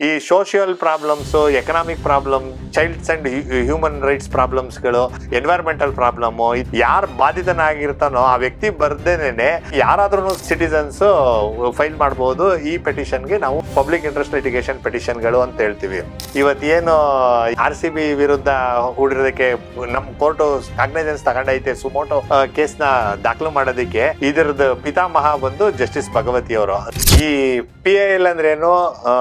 ಈ social problems economic problem childs and human rights ಪ್ರಾಬ್ಲಮ್ಸ್ಗಳು environmental problem ಯಾರು ಬಾಧಿತನಾಗಿರ್ತಾನೋ ಆ ವ್ಯಕ್ತಿ ಬರ್ದೇನೆ ಯಾರಾದ್ರೂ ಸಿಟಿಸನ್ಸ್ ಫೈಲ್ ಮಾಡಬಹುದು ಈ ಪೆಟಿಷನ್ಗೆ ನಾವು ಪಬ್ಲಿಕ್ ಇಂಟ್ರೆಸ್ಟ್ ಲಿಟಿಗೇಷನ್ ಪೆಟಿಷನ್ಗಳು ಅಂತ ಹೇಳ್ತೀವಿ. ಇವತ್ತೇನು ಆರ್ ಸಿ ಬಿ ವಿರುದ್ಧ ಹೂಡಿರೋದಕ್ಕೆ ನಮ್ಮ ಕೋರ್ಟ್ ಕಾಗ್ನೈಜೆನ್ಸ್ ತಗೊಂಡೈತೆ ಸುಮೋಟೋ ಕೇಸ್ನ ದಾಖಲು ಮಾಡೋದಕ್ಕೆ. ಇದರದ್ದು ಪಿತಾಮಹ ಬಂದು ಜಸ್ಟಿಸ್ ಭಗವತಿ ಅವರು ಈ ಪಿ ಐ ಎಲ್ ಅಂದ್ರೇನು ಆ,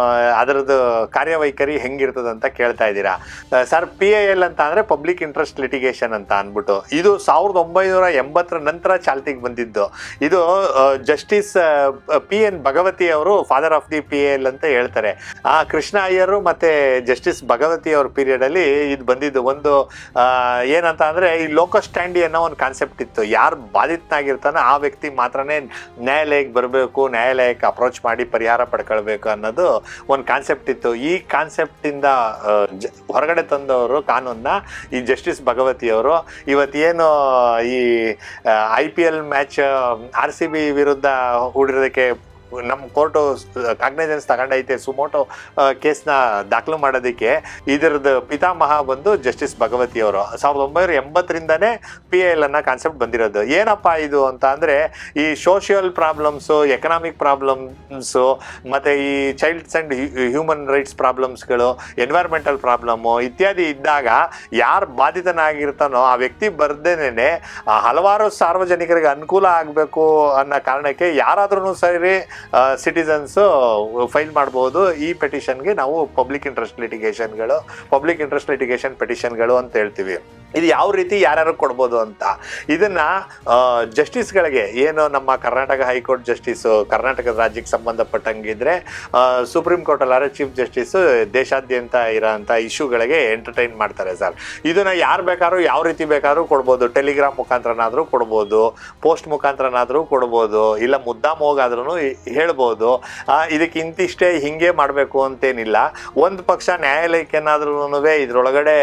ಅದರದ್ದು ಕಾರ್ಯವೈಖರಿ ಹೆಂಗಿರ್ತದೆ ಅಂತ ಕೇಳ್ತಾ ಇದ್ದೀರಾ. ಸರ್ ಪಿ ಐ ಎಲ್ ಅಂತ ಅಂದ್ರೆ ಪಬ್ಲಿಕ್ ಇಂಟ್ರೆಸ್ಟ್ ಲಿಟಿಗೇಷನ್ ಅಂತ ಅಂದ್ಬಿಟ್ಟು. ಇದು ಸಾವಿರದ ಒಂಬೈನೂರ ಎಂಬತ್ತರ ನಂತರ ಚಾಲ್ತಿಗೆ ಬಂದಿದ್ದು. ಇದು ಜಸ್ಟಿಸ್ ಪಿ ಎನ್ ಭಗವತಿ ಅವರು father of the P L ಅಂತ ಹೇಳ್ತಾರೆ. ಆ ಕೃಷ್ಣ ಅಯ್ಯರು ಮತ್ತೆ ಜಸ್ಟಿಸ್ ಭಗವತಿ ಅವ್ರ ಪೀರಿಯಡ್ ಅಲ್ಲಿ ಇದು ಬಂದಿದ್ದು. ಒಂದು ಏನಂತ ಅಂದ್ರೆ ಈ ಲೋಕಲ್ ಸ್ಟ್ಯಾಂಡಿ ಅನ್ನೋ ಒಂದು ಕಾನ್ಸೆಪ್ಟ್ ಇತ್ತು. ಯಾರು ಬಾಧಿತನಾಗಿರ್ತಾನೋ ಆ ವ್ಯಕ್ತಿ ಮಾತ್ರನೇ ನ್ಯಾಯಾಲಯಕ್ಕೆ ಬರಬೇಕು, ನ್ಯಾಯಾಲಯಕ್ಕೆ ಅಪ್ರೋಚ್ ಮಾಡಿ ಪರಿಹಾರ ಪಡ್ಕೊಳ್ಬೇಕು ಅನ್ನೋದು ಒಂದು ಕಾನ್ಸೆಪ್ಟ್ ಇತ್ತು. ಈ ಕಾನ್ಸೆಪ್ಟಿಂದ ಹೊರಗಡೆ ತಂದವರು ಕಾನೂನ್ನ ಈ ಜಸ್ಟಿಸ್ ಭಗವತಿ ಅವರು ಇವತ್ತೇನು, ಈ I P L match R C B ವಿರುದ್ಧ ಹೂಡಿರೋದಕ್ಕೆ ನಮ್ಮ ಕೋರ್ಟು ಕಾಗ್ನೈಜೆನ್ಸ್ ತಗೊಂಡೈತೆ. ಸುಮೋಟೋ ಕೇಸ್ನ ದಾಖಲು ಮಾಡೋದಕ್ಕೆ ಇದರದ್ದು ಪಿತಾಮಹ ಬಂದು ಜಸ್ಟಿಸ್ ಭಗವತಿ ಅವರು. ಸಾವಿರದ ಒಂಬೈನೂರ ಎಂಬತ್ತರಿಂದನೇ ಪಿ ಎಲ್ ಅನ್ನೋ ಕಾನ್ಸೆಪ್ಟ್ ಬಂದಿರೋದು. ಏನಪ್ಪ ಇದು ಅಂತ ಅಂದರೆ, ಈ ಸೋಷಿಯಲ್ ಪ್ರಾಬ್ಲಮ್ಸು ಎಕನಾಮಿಕ್ ಪ್ರಾಬ್ಲಮ್ಸು ಮತ್ತು ಈ ಚೈಲ್ಡ್ಸ್ ಆ್ಯಂಡ್ ಹ್ಯೂಮನ್ ರೈಟ್ಸ್ ಪ್ರಾಬ್ಲಮ್ಸ್ಗಳು ಎನ್ವೈರ್ಮೆಂಟಲ್ ಪ್ರಾಬ್ಲಮ್ಮು ಇತ್ಯಾದಿ ಇದ್ದಾಗ ಯಾರು ಬಾಧಿತನಾಗಿರ್ತಾನೋ ಆ ವ್ಯಕ್ತಿ ಬರ್ದೇನೆ ಹಲವಾರು ಸಾರ್ವಜನಿಕರಿಗೆ ಅನುಕೂಲ ಆಗಬೇಕು ಅನ್ನೋ ಕಾರಣಕ್ಕೆ ಯಾರಾದ್ರೂ ಸರಿ ಸಿಟಿಸನ್ಸು ಫೈಲ್ ಮಾಡ್ಬೋದು. ಈ ಪೆಟಿಷನ್ಗೆ ನಾವು ಪಬ್ಲಿಕ್ ಇಂಟ್ರೆಸ್ಟ್ ಲಿಟಿಗೇಷನ್ಗಳು ಪಬ್ಲಿಕ್ ಇಂಟ್ರೆಸ್ಟ್ ಲಿಟಿಗೇಷನ್ ಪೆಟಿಷನ್ಗಳು ಅಂತ ಹೇಳ್ತೀವಿ. ಇದು ಯಾವ ರೀತಿ ಯಾರ್ಯಾರು ಕೊಡ್ಬೋದು ಅಂತ. ಇದನ್ನು ಜಸ್ಟಿಸ್ಗಳಿಗೆ ಏನು ನಮ್ಮ ಕರ್ನಾಟಕ ಹೈಕೋರ್ಟ್ ಜಸ್ಟಿಸು ಕರ್ನಾಟಕ ರಾಜ್ಯಕ್ಕೆ ಸಂಬಂಧಪಟ್ಟಂಗಿದ್ರೆ ಸುಪ್ರೀಂ ಕೋರ್ಟಲ್ಲಾದ್ರೆ ಚೀಫ್ ಜಸ್ಟಿಸು ದೇಶಾದ್ಯಂತ ಇರೋಂಥ ಇಶ್ಯೂಗಳಿಗೆ ಎಂಟರ್ಟೈನ್ ಮಾಡ್ತಾರೆ ಸರ್. ಇದನ್ನು ಯಾರು ಬೇಕಾದ್ರೂ, ಯಾವ ರೀತಿ ಬೇಕಾದ್ರೂ ಕೊಡ್ಬೋದು. ಟೆಲಿಗ್ರಾಮ್ ಮುಖಾಂತರನಾದರೂ ಕೊಡ್ಬೋದು. ಪೋಸ್ಟ್ ಮುಖಾಂತರನಾದರೂ ಕೊಡ್ಬೋದು. ಇಲ್ಲ ಮುದ್ದಾಮ್ ಹೋಗಾದ್ರೂ ಹೇಳ್ಬೋದು. ಇದಕ್ಕೆ ಇಂತಿಷ್ಟೇ ಹಿಂಗೆ ಮಾಡಬೇಕು ಅಂತೇನಿಲ್ಲ. ಒಂದು ಪಕ್ಷ ನ್ಯಾಯಾಲಯಕ್ಕೆ ಏನಾದ್ರೂ ಇದರೊಳಗಡೆ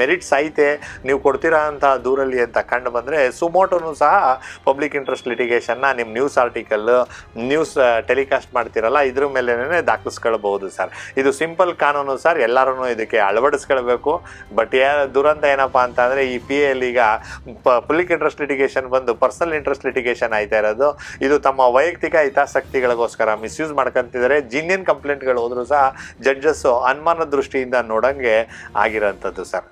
ಮೆರಿಟ್ಸ್ ಐತೆ. ನೀವು ಕೊಡ್ತೀರಾ ಅಂತ ದೂರಲ್ಲಿ ಅಂತ ಕಂಡು ಬಂದರೆ ಸುಮೋಟೋನು ಸಹ ಪಬ್ಲಿಕ್ ಇಂಟ್ರೆಸ್ಟ್ ಲಿಟಿಗೇಷನ್ನ ನಿಮ್ಮ ನ್ಯೂಸ್ ಆರ್ಟಿಕಲ್ ನ್ಯೂಸ್ ಟೆಲಿಕಾಸ್ಟ್ ಮಾಡ್ತಿರಲ್ಲ, ಇದ್ರ ಮೇಲೆನೇ ದಾಖಲಿಸ್ಕೊಳ್ಬಹುದು ಸರ್. ಇದು ಸಿಂಪಲ್ ಕಾನೂನು ಸರ್ ಎಲ್ಲರೂ ಇದಕ್ಕೆ ಅಳವಡಿಸ್ಕೊಳ್ಬೇಕು. ಬಟ್ ಯಾ, ದುರಂತ ಏನಪ್ಪ ಅಂತ ಅಂದರೆ ಈ ಪಿ ಎಲ್ ಈಗ ಪಬ್ಲಿಕ್ ಇಂಟ್ರೆಸ್ಟ್ ಲಿಟಿಗೇಷನ್ ಬಂದು ಪರ್ಸನಲ್ ಇಂಟ್ರೆಸ್ಟ್ ಲಿಟಿಗೇಷನ್ ಆಯ್ತಾ ಇರೋದು. ಇದು ತಮ್ಮ ವೈಯಕ್ತಿಕ ಹಿತಾಸಕ್ತಿಗಳಿಗೋಸ್ಕರ ಮಿಸ್ಯೂಸ್ ಮಾಡ್ಕೊಂತಿದ್ದಾರೆ. ಜಿನ್ಯನ್ ಕಂಪ್ಲೇಂಟ್ಗಳು ಹೋದರೂ ಸಹ ಜಡ್ಜಸ್ಸು ಅನುಮಾನ ದೃಷ್ಟಿಯಿಂದ ನೋಡೋಂಗೆ ಆಗಿರೋಂಥದ್ದು ಸರ್.